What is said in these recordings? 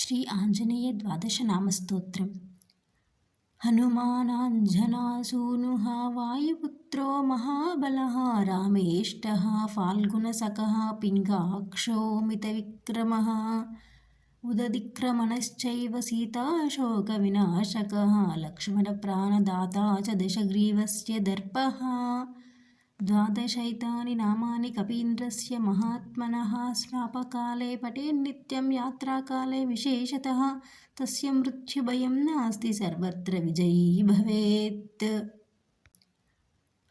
శ్రీ ఆంజనేయ ద్వాదశ నామస్తోత్రం. హనుమానాంజనాసూను వాయుపుత్రో మహాబల రామేష్ట ఫాల్గుణసక పింగాక్షోమితవిక్రమ ఉదదిక్రమణశ్చైవ సీతాశోకవినాశక లక్ష్మణప్రాణదాతా చ దశగ్రీవస్య దర్పः ద్వాదశైతాని నామాని కపీంద్రస్య మహాత్మనः స్నాపకాలే పఠేన్నిత్యం యాత్రాకాలే విశేషతः తస్య మృత్యుభయం నాస్తి సర్వత్ర విజయీ భవేత్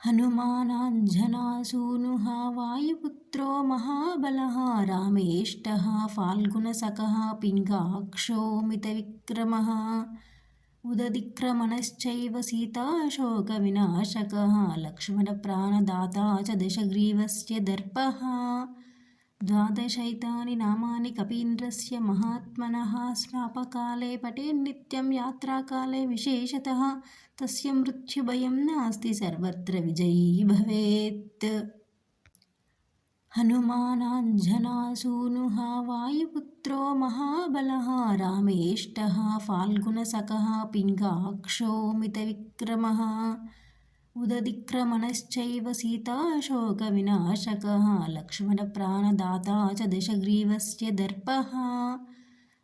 हनुमानाञ्जनासूनुः वायुपुत्रो महाबलः रामेष्टः फाल्गुनसकः पिङ्गाक्षोमितविक्रमः उददिक्रमणश्चैव सीताशोकविनाशकः लक्ष्मणप्राणदाता च दशग्रीवस्य दर्पः द्वादशैतानि नामानि कपीन्द्रस्य महात्मनः स्नापकाले पठेन्नित्यं यात्राकाले विशेषतः तस्य मृत्युभयं नास्ति सर्वत्र विजयी भवेत् हनुमानाञ्जनासूनुः वायुपुत्रो महाबलः रामेष्टः फाल्गुनसकः पिङ्गाक्षोमितविक्रमः उददिक्रमणश्चैव सीताशोकविनाशकः लक्ष्मणप्राणदाता च दशग्रीवस्य दर्पः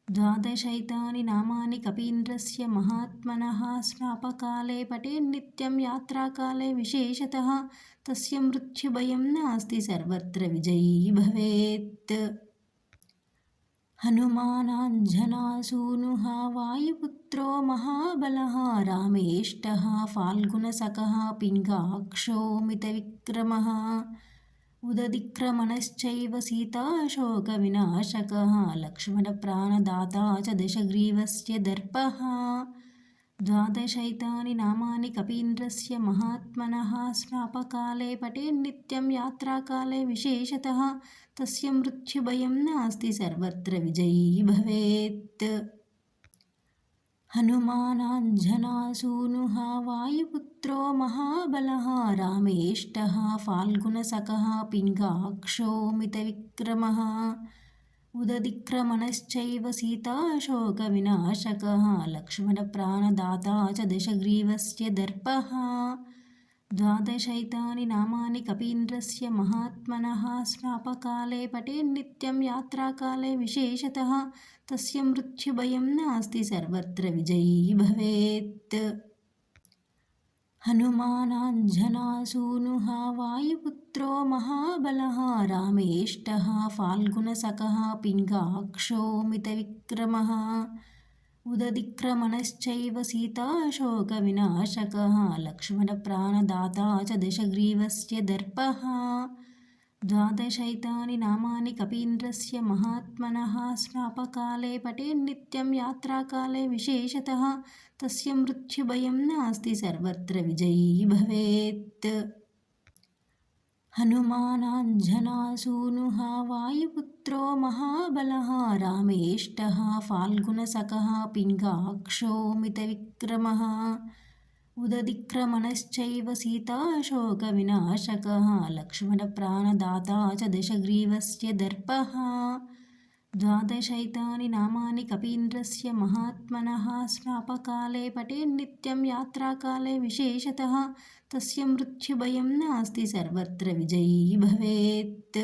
द्वादशैतानि नामानि कपीन्द्रस्य महात्मनः स्नापकाले पठेन्नित्यं यात्राकाले विशेषतः तस्य मृत्युभयं नास्ति सर्वत्र विजयी भवेत् हनुमानाञ्जनासूनुः वायुपुत्रो महाबलः रामेष्टः फाल्गुनसकः पिङ्गाक्षोमितविक्रमः उददिक्रमणश्चैव सीताशोकविनाशकः लक्ष्मणप्राणदाता च दशग्रीवस्य दर्पः द्वादशैतानि नामानि कपीन्द्रस्य महात्मनः स्नापकाले पठेन्नित्यं यात्राकाले विशेषतः तस्य मृत्युभयं नास्ति सर्वत्र विजयी भवेत् हनुमानाञ्जनासूनुः वायुपुत्रो महाबलः रामेष्टः फाल्गुनसकः पिङ्गाक्षोमितविक्रमः उददिक्रमणश्चैव सीताशोकविनाशकः लक्ष्मणप्राणदाता च दशग्रीवस्य दर्पः द्वादशैतानि नामानि कपीन्द्रस्य महात्मनः स्नापकाले पठेन्नित्यं यात्राकाले विशेषतः तस्य मृत्युभयं नास्ति सर्वत्र विजयी भवेत् हनुमानाञ्जनासूनुः वायुपुत्रो महाबलः रामेष्टः फाल्गुनसकः पिङ्गाक्षोमितविक्रमः उददिक्रमणश्चैव सीताशोकविनाशकः लक्ष्मणप्राणदाता च दशग्रीवस्य दर्पः द्वादशैतानि नामानि कपीन्द्रस्य महात्मनः स्नापकाले पठेन्नित्यं यात्राकाले विशेषतः तस्य मृत्युभयं नास्ति सर्वत्र विजयी भवेत् हनुमानाञ्जनासूनुः वायुपुत्रो महाबलः रामेष्टः फाल्गुनसकः पिङ्गाक्षोमितविक्रमः उददिक्रमणश्चैव सीताशोकविनाशकः लक्ष्मणप्राणदाता च दशग्रीवस्य दर्पः द्वादशैतानि नामानि कपीन्द्रस्य महात्मनः स्नापकाले पठेन्नित्यं यात्राकाले विशेषतः तस्य मृत्युभयं नास्ति सर्वत्र विजयी भवेत्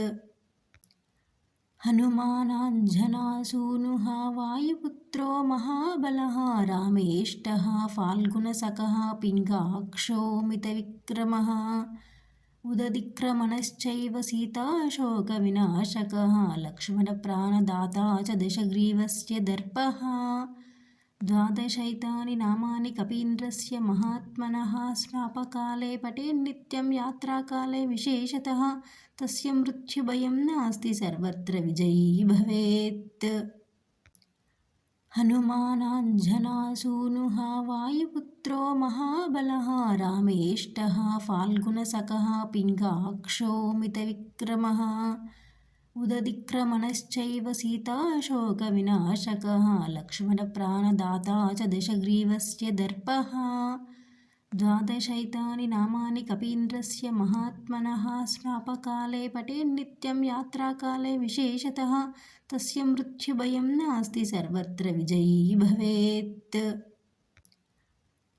हनुमानाञ्जनासूनुः वायुपुत्रो महाबलः रामेष्टः फाल्गुनसकः पिङ्गाक्षोमितविक्रमः उददिक्रमणश्चैव सीताशोकविनाशकः लक्ष्मणप्राणदाता च दशग्रीवस्य दर्पः द्वादशैतानि नामानि कपीन्द्रस्य महात्मनः स्नापकाले पठेन्नित्यं यात्राकाले विशेषतः तस्य मृत्युभयं नास्ति सर्वत्र विजयी भवेत् हनुमानाञ्जनासूनुः वायुपुत्रो महाबलः रामेष्टः फाल्गुनसकः पिङ्गाक्षोमितविक्रमः उददिक्रमणश्चैव सीताशोकविनाशकः लक्ष्मणप्राणदाता च दशग्रीवस्य दर्पः द्वादशैतानि नामानि कपीन्द्रस्य महात्मनः श्रापकाले पठेन्नित्यं यात्राकाले विशेषतः तस्य मृत्युभयं नास्ति सर्वत्र विजयी भवेत्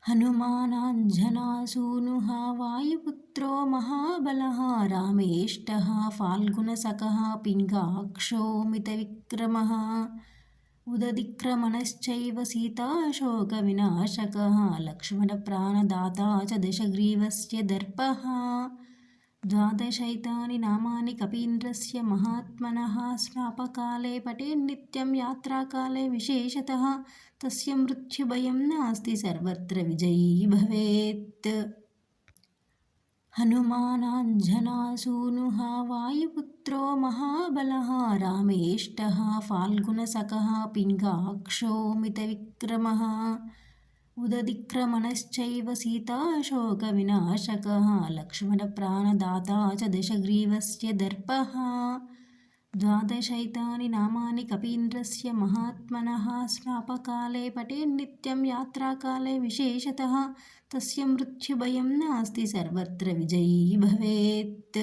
हनुमानाञ्जनासूनुः वायुपुत्रो महाबलः रामेष्टः फाल्गुनसखः पिङ्गाक्षो मितविक्रमः उदधिक्रमणश्चैव सीताशोकविनाशकः लक्ष्मणप्राणदाता च दशग्रीवस्य दर्पः द्वादशैतानि नामानि कपीन्द्रस्य महात्मनः श्रापकाले पठेन्नित्यं यात्राकाले विशेषतः तस्य मृत्युभयं नास्ति सर्वत्र विजयी भवेत् हनुमानाञ्जनासूनुः वायुपुत्रो महाबलः रामेष्टः फाल्गुनसखः पिङ्गाक्षो मितविक्रमः उदधिक्रमणश्चैव सीताशोकविनाशकः लक्ष्मणप्राणदाता च दशग्रीवस्य दर्पः ద్వాదశైతాని నామాని కపీంద్రస్య మహాత్మనः శ్రాపకాలే పఠేన్ నిత్యం యాత్రాకాలే విశేషతः. తస్య మృత్యుభయం నాస్తి సర్వత్ర విజయీ భవేత్.